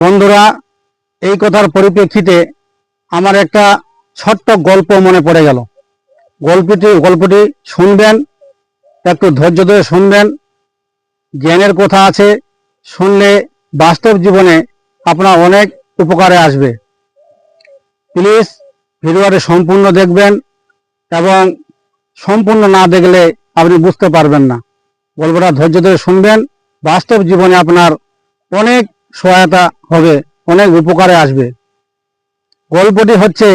বন্ধুরা, এই কথার পরিপ্রেক্ষিতে আমার একটা ছোট্ট গল্প মনে পড়ে গেল। গল্পটি গল্পটি শুনবেন একটু ধৈর্য ধরে শুনবেন। জ্ঞানের কথা আছে, শুনলে বাস্তব জীবনে আপনার অনেক উপকারে আসবে। প্লিজ ভিডিওটি সম্পূর্ণ দেখবেন এবং সম্পূর্ণ না দেখলে আপনি বুঝতে পারবেন না। গল্পটা ধৈর্য ধরে শুনবেন, বাস্তব জীবনে আপনার অনেক সহায়তা হবে, অনেক উপকারে আসবে। গল্পটি হচ্ছে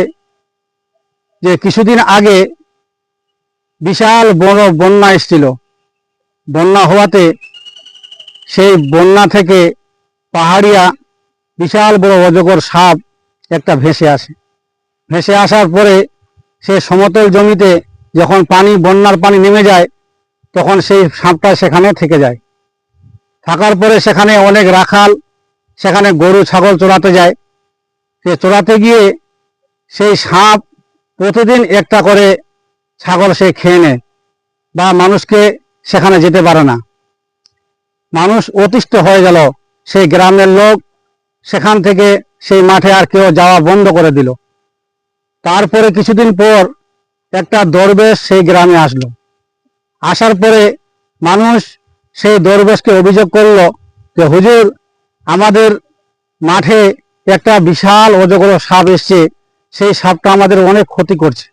যে কিছুদিন আগে বিশাল বড় বন্যা এসেছিল। বন্যা হওয়াতে সেই বন্যা থেকে পাহাড়িয়া বিশাল বড় অজগর সাপ একটা ভেসে আসে। ভেসে আসার পরে সে সমতল জমিতে যখন পানি, বন্যার পানি নেমে যায়, তখন সেই সাপটা সেখানে থেকে যায়। থাকার পরে সেখানে অনেক রাখাল সেখানে গরু, ছাগল চড়াতে যায়। সে চড়াতে গিয়ে সেই সাপ প্রতিদিন একটা করে ছাগল সে খেয়ে নেয় বা মানুষকে সেখানে যেতে পারে না। মানুষ অতিষ্ঠ হয়ে গেল। সেই গ্রামের লোক সেখান থেকে সেই মাঠে আর কেউ যাওয়া বন্ধ করে দিল। তারপরে কিছুদিন পর একটা দরবেশ সেই গ্রামে আসলো। আসার পরে মানুষ সেই দরবেশকে অভিযোগ করল যে, হুজুর আমাদের মাঠে একটা বিশাল অজগর সাপ এসছে। সেই সাপটা আমাদের অনেক ক্ষতি করছে।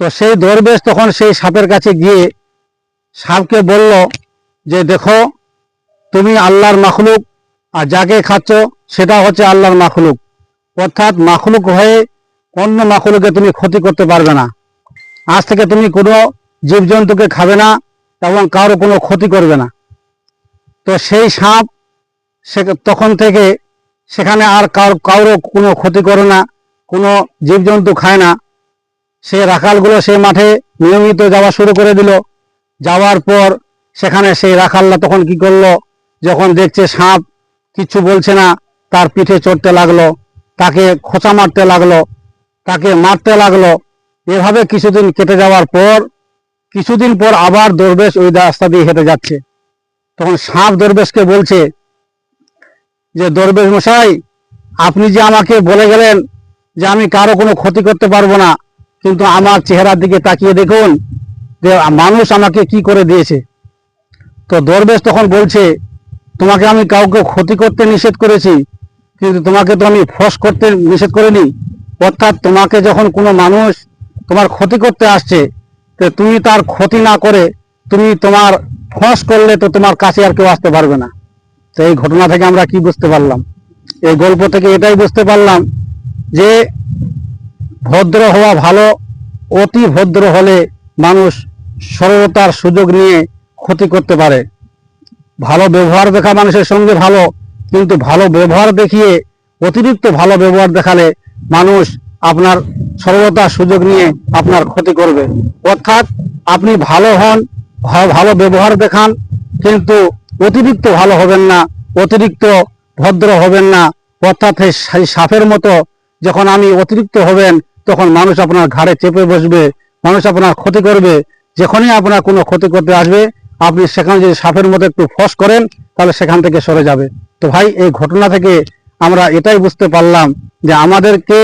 তো সেই দরবেশ তখন সেই সাপের কাছে গিয়ে সাপকে বলল যে, দেখো, তুমি আল্লাহর মাখলুক আর যাকে খাচ্ছ সেটা হচ্ছে আল্লাহর মাখলুক। অর্থাৎ মাখলুক হয়ে অন্য মাখলুকে তুমি ক্ষতি করতে পারবে না। আজ থেকে তুমি কোনো জীবজন্তুকে খাবে না এবং কারও কোনো ক্ষতি করবে না। তো সেই সাপ সে তখন থেকে সেখানে আর কার কারও কোনো ক্ষতি করে না, কোনো জীবজন্তু খায় না। সে রাখালগুলো সেই মাঠে নিয়মিত যাওয়া শুরু করে দিল। যাওয়ার পর সেখানে সেই রাখালরা তখন কি করল? যখন দেখছে সাপ কিচ্ছু বলছে না, তার পিঠে চড়তে লাগল, তাকে খোঁচা মারতে লাগল, তাকে মারতে লাগল। এভাবে কিছুদিন কেটে যাওয়ার পর, কিছুদিন পর আবার দরবেশ ওই রাস্তা দিয়ে হেঁটে যাচ্ছে। তখন সাপ দরবেশকে বলছে যে দরবেশ মশাই, আপনি যে আমাকে বলে গেলেন যে আমি কারও কোনো ক্ষতি করতে পারব না, কিন্তু আমার চেহারার দিকে তাকিয়ে দেখুন যে মানুষ আমাকে কি করে দিয়েছে। তো দরবেশ তখন বলছে, তোমাকে আমি কাউকে ক্ষতি করতে নিষেধ করেছি, কিন্তু তোমাকে তো আমি ফস করতে নিষেধ করিনি। অর্থাৎ তোমাকে যখন কোনো মানুষ তোমার ক্ষতি করতে আসছে, তো তুমি তার ক্ষতি না করে তুমি তোমার ফস করলে তো তোমার কাছে আর কেউ আসতে পারবে না। তো এই ঘটনা থেকে আমরা কি বুঝতে পারলাম? এই গল্প থেকে এটাই বুঝতে পারলাম যে ভদ্র হওয়া ভালো, অতি ভদ্র হলে মানুষ সরলতার সুযোগ নিয়ে ক্ষতি করতে পারে। ভালো ব্যবহার দেখা মানুষের সঙ্গে ভালো, কিন্তু ভালো ব্যবহার দেখিয়ে অতিরিক্ত ভালো ব্যবহার দেখালে মানুষ আপনার সরলতার সুযোগ নিয়ে আপনার ক্ষতি করবে। অর্থাৎ আপনি ভালো হন ভালো ব্যবহার দেখান, কিন্তু অতিরিক্ত ভালো হবেন না, অতিরিক্ত ভদ্র হবেন না, অর্থাৎ সাপের মতো যখন আমি অতিরিক্ত হবেন, তখন মানুষ আপনার ঘাড়ে চেপে বসবে, মানুষ আপনার ক্ষতি করবে। যখনই আপনার কোনো ক্ষতি করতে আসবে, আপনি সেখানে যদি সাপের মতো একটু ফস করেন, তাহলে সেখান থেকে সরে যাবে। তো ভাই, এই ঘটনা থেকে আমরা এটাই বুঝতে পারলাম যে আমাদেরকে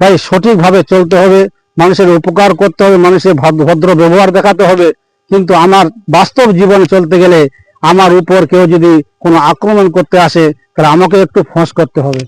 ভাই সঠিকভাবে চলতে হবে, মানুষের উপকার করতে হবে, মানুষের ভদ্র ব্যবহার দেখাতে হবে। কিন্তু আমার বাস্তব জীবনে চলতে গেলে আমার উপর কেউ যদি কোনো আক্রমণ করতে আসে তাহলে আমাকে একটু ফোঁস করতে হবে।